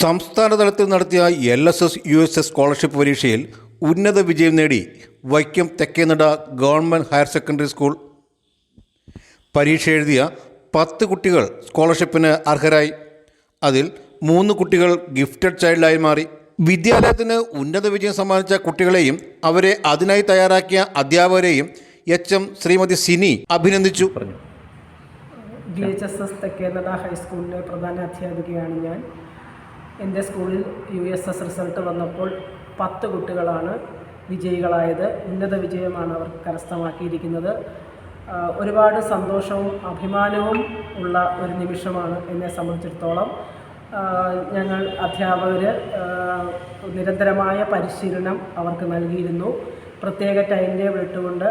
സംസ്ഥാന തലത്തിൽ നടത്തിയ L S S U S S scholarship പരീക്ഷയിൽ ഉന്നത വിജയം നേടി Vaikom Thekkenada government higher secondary school. പരീക്ഷ എഴുതിയ പത്ത് കുട്ടികൾ സ്കോളർഷിപ്പിന് അർഹരായി. അതിൽ മൂന്ന് കുട്ടികൾ ഗിഫ്റ്റഡ് ചൈൽഡായി മാറി. വിദ്യാലയത്തിന് ഉന്നത വിജയം സമ്മാനിച്ച കുട്ടികളെയും അവരെ അതിനായി തയ്യാറാക്കിയ അധ്യാപകരെയും എച്ച് എം ശ്രീമതി സിനി അഭിനന്ദിച്ചു. D H S S Thekkenada ഹൈസ്കൂളിലെ പ്രധാന അധ്യാപികയാണ് ഞാൻ. എന്റെ സ്കൂളിൽ യു എസ് എസ് റിസൾട്ട് വന്നപ്പോൾ പത്ത് കുട്ടികളാണ് വിജയികളായത്. ഉന്നത വിജയമാണ് അവർ കരസ്ഥമാക്കിയിരിക്കുന്നത്. ഒരുപാട് സന്തോഷവും അഭിമാനവും ഉള്ള ഒരു നിമിഷമാണ് എന്നെ സംബന്ധിച്ചിടത്തോളം. ഞങ്ങൾ അധ്യാപകർ നിരന്തരമായ പരിശീലനം അവർക്ക് നൽകിയിരുന്നു. പ്രത്യേക ടൈം ടേബിൾ ഇട്ടുകൊണ്ട്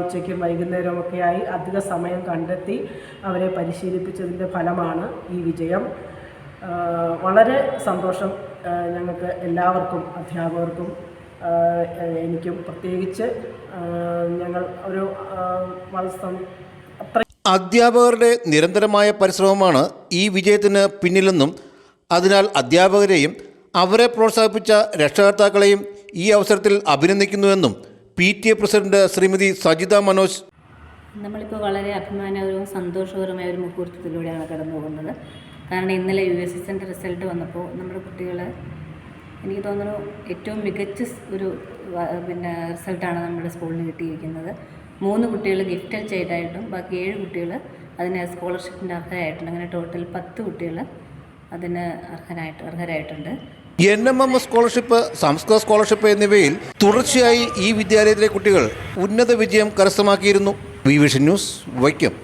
ഉച്ചയ്ക്കും വൈകുന്നേരമൊക്കെയായി അധിക സമയം കണ്ടെത്തി അവരെ പരിശീലിപ്പിച്ചതിന്റെ ഫലമാണ് ഈ വിജയം. വളരെ സന്തോഷം ഞങ്ങൾക്ക് എല്ലാവർക്കും അധ്യാപകർക്കും എനിക്കും പ്രത്യേകിച്ച് ഞങ്ങൾ ഒരു അധ്യാപകരുടെ നിരന്തരമായ പരിശ്രമമാണ് ഈ വിജയത്തിന് പിന്നിലെന്നും അതിനാൽ അധ്യാപകരെയും അവരെ പ്രോത്സാഹിപ്പിച്ച രക്ഷകർത്താക്കളെയും ഈ അവസരത്തിൽ അഭിനന്ദിക്കുന്നുവെന്നും P T A president Shrimati Sajitha Manoj നമ്മളിപ്പോൾ വളരെ അഭിമാനകരവും സന്തോഷകരമായ ഒരു മുഹൂർത്തത്തിലൂടെയാണ് കടന്നു പോകുന്നത് കാരണം ഇന്നലെ യു എസ് എസിന്റെ റിസൾട്ട് വന്നപ്പോൾ നമ്മുടെ കുട്ടികൾ എനിക്ക് തോന്നുന്നു ഏറ്റവും മികച്ച ഒരു പിന്നെ റിസൾട്ടാണ് നമ്മുടെ സ്കൂളിന് കിട്ടിയിരിക്കുന്നത്. മൂന്ന് കുട്ടികൾ ഗിഫ്റ്റ് ചെയ്തായിട്ടും ബാക്കി ഏഴ് കുട്ടികൾ അതിന് സ്കോളർഷിപ്പിന്റെ അർഹരായിട്ടുണ്ട്. അങ്ങനെ ടോട്ടൽ പത്ത് കുട്ടികൾ അതിന് അർഹരായിട്ട് അർഹരായിട്ടുണ്ട്. എൻ എം എം സ്കോളർഷിപ്പ് സംസ്കൃത സ്കോളർഷിപ്പ് എന്നിവയിൽ തുടർച്ചയായി ഈ വിദ്യാലയത്തിലെ കുട്ടികൾ ഉന്നത വിജയം കരസ്ഥമാക്കിയിരുന്നു. V vision news Vaikom.